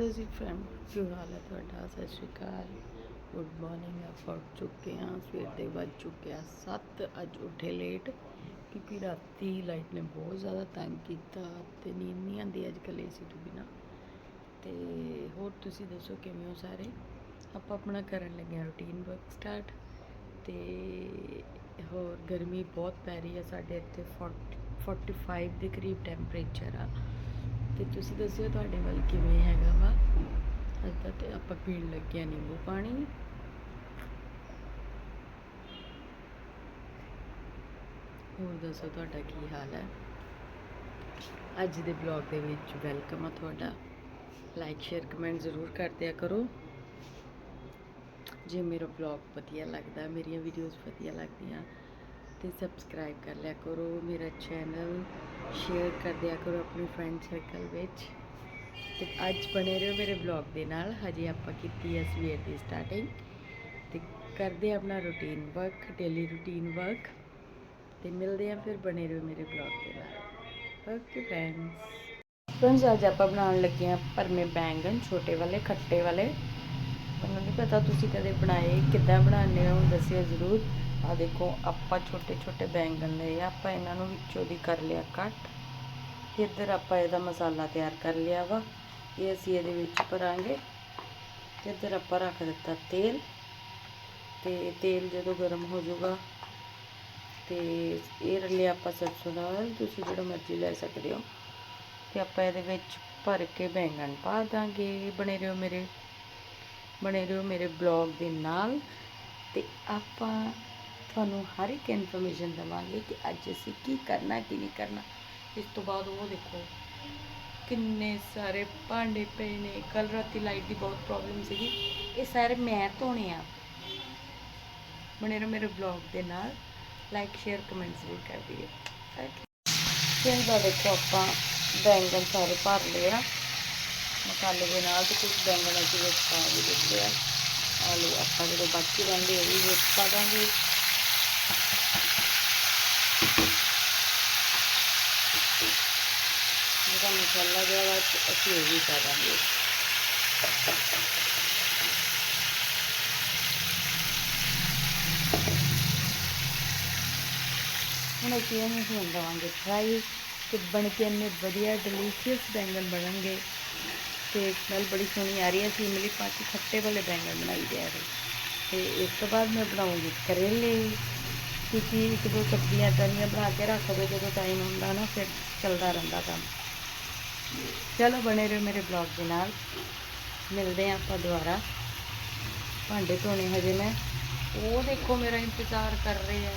ਸਤਿ ਸ਼੍ਰੀ ਫਰੈਂਡ ਕੀ ਹਾਲ ਹੈ ਤੁਹਾਡਾ? ਸਤਿ ਸ਼੍ਰੀ ਅਕਾਲ। ਗੁੱਡ ਮਾਰਨਿੰਗ ਆਪਾਂ ਫੜ ਚੁੱਕੇ ਹਾਂ। ਸਵੇਰ ਦੇ ਵੱਜ ਚੁੱਕੇ ਆ 7 ਅੱਜ ਉੱਠੇ ਲੇਟ ਕਿਉਂਕਿ ਰਾਤੀ ਲਾਈਟ ਨੇ ਬਹੁਤ ਜ਼ਿਆਦਾ ਤੰਗ ਕੀਤਾ ਤੇ ਨੀਂਦ ਨਹੀਂ ਆਉਂਦੀ ਅੱਜ ਕੱਲ੍ਹ ਏਸੀ ਤੋਂ ਬਿਨਾ। ਤੇ ਹੋਰ ਤੁਸੀਂ ਦੱਸੋ ਕਿਵੇਂ ਹੋ ਸਾਰੇ? ਆਪਾਂ ਆਪਣਾ ਕਰਨ ਲੱਗੇ ਹਾਂ ਰੂਟੀਨ ਵਰਕ ਸਟਾਰਟ ਤੇ ਹੋਰ ਗਰਮੀ ਬਹੁਤ ਪੈ ਰਹੀ ਆ ਸਾਡੇ ਇੱਥੇ 40 45 ਦੇ ਕਰੀਬ ਟੈਂਪਰੇਚਰ ਆ। ਤੇ ਤੁਸੀਂ ਦੱਸਿਓ ਤੁਹਾਡੇ ਵੱਲ ਕਿਵੇਂ ਹੈਗਾ ਵਾ। ਅੱਜ ਤਾਂ ਤੇ ਆਪਾਂ ਪੀਣ ਲੱਗੇ ਆ ਨਿੰਬੂ ਪਾਣੀ। ਹੋਰ ਦੱਸੋ ਤੁਹਾਡਾ ਕੀ ਹਾਲ ਹੈ। ਅੱਜ ਦੇ ਬਲੌਗ ਦੇ ਵਿੱਚ ਵੈਲਕਮ ਆ ਤੁਹਾਡਾ। ਲਾਈਕ ਸ਼ੇਅਰ ਕਮੈਂਟ ਜ਼ਰੂਰ ਕਰ ਦਿਆ ਕਰੋ। ਜੇ ਮੇਰਾ ਬਲੌਗ ਵਧੀਆ ਲੱਗਦਾ, ਮੇਰੀਆਂ ਵੀਡੀਓਜ਼ ਵਧੀਆ ਲੱਗਦੀਆਂ ਤੇ ਸਬਸਕ੍ਰਾਈਬ ਕਰ ਲਿਆ ਕਰੋ, ਮੇਰਾ ਚੈਨਲ ਸ਼ੇਅਰ ਕਰ ਦਿਆ ਕਰੋ ਆਪਣੇ ਫਰੈਂਡ ਸਰਕਲ ਵਿੱਚ। ਤੇ ਅੱਜ ਬਣੇ ਰਹੋ ਮੇਰੇ ਬਲੌਗ ਦੇ ਨਾਲ, ਹਜੇ ਆਪਾਂ ਕੀਤੀ ਹੈ ਸਵੇਰ ਦੀ ਸਟਾਰਟਿੰਗ ਤੇ ਕਰਦੇ ਹਾਂ ਆਪਣਾ routine work daily routine work ਤੇ ਮਿਲਦੇ ਹਾਂ ਫਿਰ ਬਣੇ ਰਹੋ ਮੇਰੇ ਬਲੌਗ ਦੇ ਨਾਲ। ਓਕੇ ਫਰੈਂਡਸ ਫਰੈਂਡਸ ਅੱਜ ਆਪਾਂ ਬਣਾਉਣ ਲੱਗੇ ਹਾਂ ਭਰਮੇ ਬੈਂਗਣ, ਛੋਟੇ ਵਾਲੇ, ਖੱਟੇ ਵਾਲੇ। ਪਤਾ ਤੁਸੀਂ ਕਦੇ ਬਣਾਏ ਕਿੱਦਾਂ ਬਣਾਉਂਦੇ ਹੋ ਦੱਸਿਓ ਜ਼ਰੂਰ। ਆ ਦੇਖੋ ਆਪਾਂ ਛੋਟੇ ਛੋਟੇ ਬੈਂਗਣ ਲਏ ਆਪਾਂ ਇਹਨਾਂ ਨੂੰ ਵਿੱਚੋਂ ਦੀ ਕਰ ਲਿਆ ਕੱਟ। ਇੱਧਰ ਆਪਾਂ ਇਹਦਾ ਮਸਾਲਾ ਤਿਆਰ ਕਰ ਲਿਆ ਵਾ ਇਹ ਅਸੀਂ ਇਹਦੇ ਵਿੱਚ ਭਰਾਂਗੇ। ਤੇ ਇੱਧਰ ਆਪਾਂ ਰੱਖ ਦਿੱਤਾ ਤੇਲ ਤੇ ਤੇਲ ਜਦੋਂ ਗਰਮ ਹੋ ਜਾਊਗਾ ਤੇ ਇਹ ਲਿਆ ਆਪਾਂ ਸਰਸੋਂ ਦਾ oil, ਤੁਸੀਂ ਜਿਹੜਾ ਮਰਜ਼ੀ ਲੈ ਸਕਦੇ ਹੋ। ਤੇ ਆਪਾਂ ਇਹਦੇ ਵਿੱਚ ਭਰ ਕੇ ਬੈਂਗਣ ਪਾ ਦਾਂਗੇ ਬਣੇ ਰਹੋ ਮੇਰੇ। ਬਣੇ ਰਹੋ ਮੇਰੇ ਬਲੌਗ ਦੇ ਨਾਲ। ਤੇ ਆਪਾਂ ਤੁਹਾਨੂੰ ਹਰ ਇੱਕ ਇਨਫੋਰਮੇਸ਼ਨ ਦਵਾਂਗੇ ਕਿ ਅੱਜ ਅਸੀਂ ਕੀ ਕਰਨਾ, ਕੀ ਨਹੀਂ ਕਰਨਾ। ਇਸ ਤੋਂ ਬਾਅਦ ਉਹ ਦੇਖੋ ਕਿੰਨੇ ਸਾਰੇ ਭਾਂਡੇ ਪਏ ਨੇ। ਕੱਲ ਰਾਤੀ ਲਾਈਟ ਦੀ ਬਹੁਤ ਪ੍ਰੋਬਲਮ ਸੀਗੀ। ਇਹ ਸਾਰੇ ਮੈਂ ਧੋਣੇ ਆ। ਬਣੇ ਰਹੋ ਮੇਰੇ ਬਲੌਗ ਦੇ ਨਾਲ। ਲਾਈਕ ਸ਼ੇਅਰ ਕਮੈਂਟਸ ਵੀ ਕਰ ਦਿਓ। ਫਿਰ ਦਾ ਦੇਖੋ ਆਪਾਂ ਬੈਂਗਣ ਸਾਰੇ ਭਰ ਲਏ ਆ। ਮਸਾਲੇ ਦੇ ਨਾਲ ਤੇ ਕੁਝ ਬੈਂਗਣ ਅਸੀਂ ਵਿੱਚ ਪਾ ਵੀ ਦਿੱਤੇ ਆ। ਆਲੂ ਆਪਾਂ ਜਿਹੜੇ ਬਾਕੀ ਰਹਿੰਦੇ ਉਹ ਵੀ ਵਿੱਚ ਪਾ ਦਾਂਗੇ। ਜਿਹੜਾ ਮਸਾਲਾ ਗਿਆ ਵਾ ਅਸੀਂ ਉਹ ਵੀ ਪਾ ਦਾਂਗੇ। ਹੁਣ ਅਸੀਂ ਇਹਨੂੰ ਹੋਣ ਦੇਵਾਂਗੇ ਫਰਾਈ ਤੇ ਬਣ ਕੇ ਇੰਨੇ ਵਧੀਆ ਡਿਲੀਸ਼ੀਅਸ ਬੈਂਗਣ ਬਣਨਗੇ। ਤੇ ਸਮੈਲ ਬੜੀ ਸੋਹਣੀ ਆ ਰਹੀ ਹੈ, ਅਸੀਂ ਇਮਲੀ ਪਾ ਕੇ ਖੱਟੇ ਵਾਲੇ ਬੈਂਗਣ ਬਣਾਈ ਜਾ ਰਹੇ। ਤੇ ਇਸ ਤੋਂ ਬਾਅਦ ਮੈਂ ਬਣਾਉਂਗੀ ਕਰੇਲੇ। ਕਿਉਂਕਿ ਇੱਕ ਦੋ ਸਬਜ਼ੀਆਂ ਤਲੀਆਂ ਬਣਾ ਕੇ ਰੱਖ ਦਿਓ ਜਦੋਂ ਟਾਈਮ ਹੁੰਦਾ ਨਾ, ਫਿਰ ਚੱਲਦਾ ਰਹਿੰਦਾ ਕੰਮ। ਚਲੋ, ਬਣੇ ਰਹੋ ਮੇਰੇ ਬਲੌਗ ਦੇ ਨਾਲ। ਮਿਲਦੇ ਹਾਂ ਆਪਾਂ ਦੁਬਾਰਾ। ਭਾਂਡੇ ਧੋਣੇ ਹਜੇ ਮੈਂ। ਉਹ ਦੇਖੋ ਮੇਰਾ ਇੰਤਜ਼ਾਰ ਕਰ ਰਹੇ ਆ।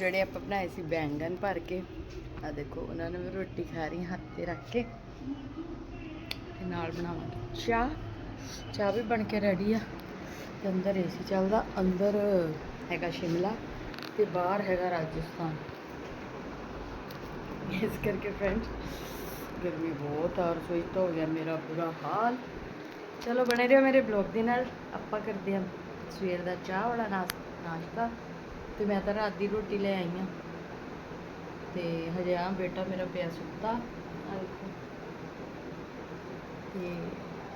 ਜਿਹੜੇ ਆਪਾਂ ਬਣਾਏ ਸੀ ਬੈਂਗਣ ਭਰ ਕੇ ਆ ਦੇਖੋ, ਉਹਨਾਂ ਨੇ ਵੀ ਰੋਟੀ ਖਾ ਰਹੀ ਹੱਥ ਤੇ ਰੱਖ ਕੇ। ਨਾਲ ਬਣਾਵਾਂਗੇ। ਚਾਹ? ਚਾਹ ਵੀ ਬਣ ਕੇ ਰੈਡੀ ਆ। ਤੇ ਅੰਦਰ ਏਸੀ ਚੱਲਦਾ। ਅੰਦਰ ਹੈਗਾ ਸ਼ਿਮਲਾ ਤੇ ਬਾਹਰ ਹੈਗਾ ਰਾਜਸਥਾਨ। ਇਸ ਕਰਕੇ ਫਰੈਂਡਸ ਗਰਮੀ ਬਹੁਤ ਆ ਰਸੋਈ ਤੋਂ ਹੋ ਗਿਆ ਮੇਰਾ ਬੁਰਾ ਹਾਲ। ਚਲੋ ਬਣੇ ਰਹੋ ਮੇਰੇ ਬਲੌਗ ਦੇ ਨਾਲ। ਆਪਾਂ ਕਰਦੇ ਹਾਂ ਸਵੇਰ ਦਾ ਚਾਹ ਵਾਲਾ ਨਾਸ਼ਤਾ। ਤੇ ਮੈਂ ਤਾਂ ਰਾਤ ਦੀ ਰੋਟੀ ਲੈ ਆਈ ਹਾਂ। ਤੇ ਹਜੇ ਆ ਬੇਟਾ ਮੇਰਾ ਪਿਆ ਸੁੱਤਾ। ਆ ਦੇਖੋ। ਤੇ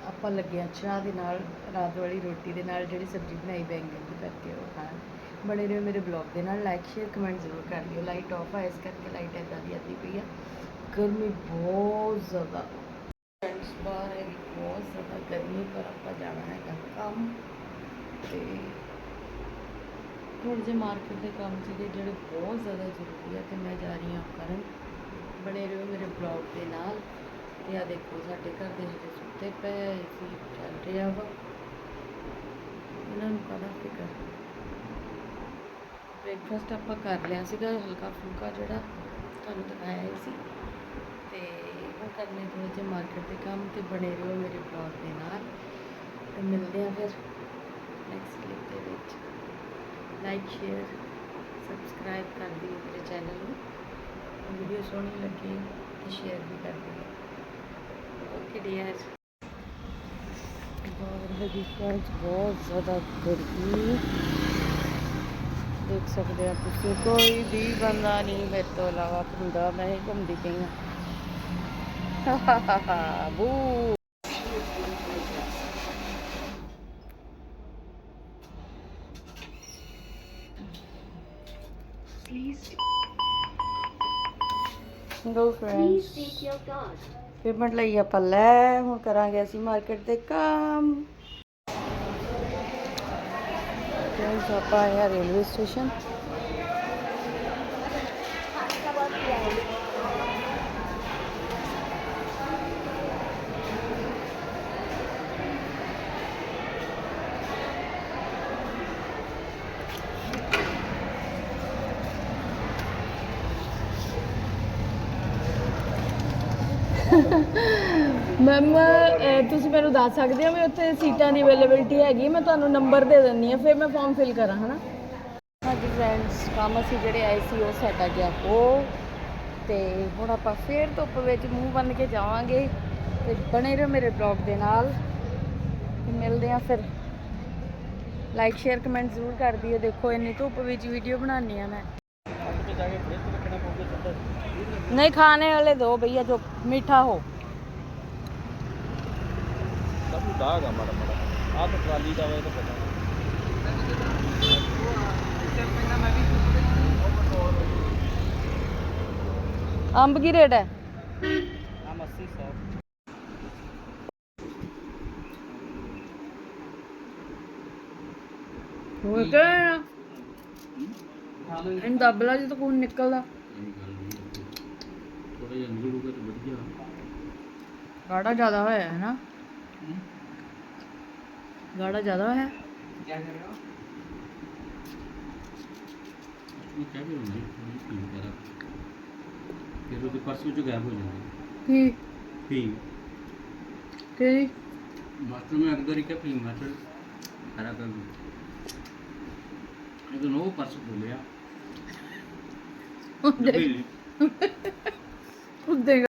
ਆਪਾਂ ਲੱਗਿਆ ਚਾਹ ਦੇ ਨਾਲ, ਰਾਤ ਵਾਲੀ ਰੋਟੀ ਦੇ ਨਾਲ ਜਿਹੜੀ ਸਬਜ਼ੀ ਬਣਾਈ ਬੈਂਗਣ ਦੀ ਕਰਕੇ ਉਹ ਖਾਣ। ਬਣੇ ਰਹੋ ਮੇਰੇ ਬਲੌਗ ਦੇ ਨਾਲ ਲਾਈਕ ਸ਼ੇਅਰ ਕਮੈਂਟ ਜ਼ਰੂਰ ਕਰ ਦਿਓ ਲਾਈਟ ਆਫ ਆ, ਇਸ ਕਰਕੇ ਲਾਈਟ ਇੱਦਾਂ ਦੀ ਆਦੀ ਪਈ ਆ। ਗਰਮੀ ਬਹੁਤ ਜ਼ਿਆਦਾ। ਫਰੈਂਡਸ ਬਾਹਰ ਹੈ ਬਹੁਤ ਜ਼ਿਆਦਾ ਗਰਮੀ, ਪਰ ਆਪਾਂ ਜਾਣਾ ਹੈਗਾ ਕੰਮ ਤੇ ਥੋੜ੍ਹੇ ਜਿਹੇ ਮਾਰਕੀਟ ਦੇ ਕੰਮ ਸੀਗੇ ਜਿਹੜੇ ਬਹੁਤ ਜ਼ਿਆਦਾ ਜ਼ਰੂਰੀ ਆ, ਤੇ ਮੈਂ ਜਾ ਰਹੀ ਹਾਂ ਕਰਨ। ਬਣੇ ਰਹੋ ਮੇਰੇ ਬਲੌਗ ਦੇ ਨਾਲ। ਤੇ ਆ ਦੇਖੋ, ਸਾਡੇ ਘਰ ਦੇ ਜਿਹੜੇ ਸੁੱਤੇ ਪਏ ਸੀ ਚੱਲ ਰਿਹਾ ਵਾ। ਇਹਨਾਂ ਨੂੰ ਕਾਹਦਾ ਫਿਕਰ? ਬ੍ਰੇਕਫਾਸਟ ਆਪਾਂ ਕਰ ਲਿਆ ਸੀਗਾ, ਹਲਕਾ ਫੁਲਕਾ ਜਿਹੜਾ ਤੁਹਾਨੂੰ ਦਿਖਾਇਆ ਹੀ ਸੀ। ਤੇ ਹੁਣ ਕਰਨੇ ਥੋੜ੍ਹੇ ਜਿਹੇ ਮਾਰਕੀਟ ਦੇ ਕੰਮ ਤੇ ਬਣੇ ਰਹੋ ਮੇਰੇ ਬਲੌਗ ਦੇ ਨਾਲ। ਤੇ ਮਿਲਦੇ ਆ ਫਿਰ ਨੈਕਸਟ ਕਲਿੱਪ ਦੇ ਵਿੱਚ। ਲਾਈਕ ਸ਼ੇਅਰ ਸਬਸਕ੍ਰਾਈਬ ਕਰ ਦਿਓ ਮੇਰੇ ਚੈਨਲ ਨੂੰ। ਵੀਡੀਓ ਸੋਹਣੀ ਲੱਗੇ ਤੇ ਸ਼ੇਅਰ ਵੀ ਕਰ ਦਿਓ। ਓਕੇ ਡੀਅਰ ਬਾਹਰ ਹੈਗੀ ਫਰੈਂਡਸ ਬਹੁਤ ਜ਼ਿਆਦਾ ਗਰਮੀ ਦੇਖ ਸਕਦੇ ਆ ਤੁਸੀਂ ਕੋਈ ਵੀ ਬੰਦਾ ਨਹੀਂ ਮੇਰੇ ਤੋਂ ਇਲਾਵਾ ਹੁੰਦਾ ਮੈਂ ਹੀ ਘੁੰਮਦੀ please ਫਰੈਂਡਸ. ਪੇਮੈਂਟ ਲਈ ਆਪਾਂ ਲੈ ਹੁਣ ਕਰਾਂਗੇ ਅਸੀਂ ਮਾਰਕੀਟ ਦੇ ਕੰਮ। ਫਰੈਂਡਸ ਆਪਾਂ ਆਏ ਰੇਲਵੇ ਸਟੇਸ਼ਨ ਮੈਮ ਤੁਸੀਂ ਮੈਨੂੰ ਦੱਸ ਸਕਦੇ ਹੋ ਵੀ ਉੱਥੇ ਸੀਟਾਂ ਦੀ ਅਵੇਲੇਬਿਲਟੀ ਹੈਗੀ, ਮੈਂ ਤੁਹਾਨੂੰ ਨੰਬਰ ਦੇ ਦਿੰਦੀ ਹਾਂ, ਫਿਰ ਮੈਂ ਫਾਰਮ ਫਿਲ ਕਰਾਂ, ਹਨਾ? ਹਾਂਜੀ ਫਰੈਂਡਸ ਕੰਮ ਅਸੀਂ ਜਿਹੜੇ ਆਏ ਸੀ, ਉਹ ਸਾਡਾ ਆ ਗਿਆ ਹੋ ਤੇ ਹੁਣ ਆਪਾਂ ਫੇਰ ਧੁੱਪ ਵਿੱਚ ਮੂੰਹ ਬੰਨ ਕੇ ਜਾਵਾਂਗੇ ਤੇ ਬਣੇ ਰਹੋ ਮੇਰੇ ਬਲੌਗ ਦੇ ਨਾਲ। ਮਿਲਦੇ ਆ ਫਿਰ। ਲਾਈਕ ਸ਼ੇਅਰ ਕਮੈਂਟ ਜ਼ਰੂਰ ਕਰ ਦਿਓ। ਦੇਖੋ, ਇੰਨੀ ਧੁੱਪ ਵਿੱਚ ਵੀਡੀਓ ਬਣਾਉਣੀ ਆ ਮੈਂ। जाके फ्रिज में रखना पड़ेगा सत्तर नहीं खाने वाले दो भैया जो मीठा हो सब दाग हमारा बड़ा आ तो ट्राली का है तो पता अंब की रेट है आम अस्सी सौ We're going ਇਹਨ ਦਬਲਾ ਜਿਹਾ ਤਾਂ ਕੋਈ ਨਿਕਲਦਾ। ਥੋੜਾ ਜਿਹਾ ਨਿਕਲੂਗਾ ਤਾਂ ਵਧੀਆ ਗਾੜਾ ਜ਼ਿਆਦਾ ਹੋਇਆ ਹੈ ਨਾ। ਗਾੜਾ ਜ਼ਿਆਦਾ ਹੋਇਆ। ਇਹ ਕਹਿ ਵੀ ਹੁੰਦੀ ਥੋੜੀ ਪੀ ਵਗੈਰਾ ਫਿਰ ਉਹਦੇ ਪਰਸ ਵਿੱਚ ਗਾਇਬ ਹੋ ਜਾਂਦੀ ਕੀ? ਪੀ ਕਿਹੜੀ? ਮਾਸਟਰ ਮੈਂ ਅੰਦਰ ਹੀ ਕਿਹਾ ਪੀ ਮਾਸਟਰ ਖਰਾ ਕਰ ਦੂੰ। ਇਹ ਤਾਂ ਨੋ ਪਰਸ ਬੋਲਿਆ Onde. Onde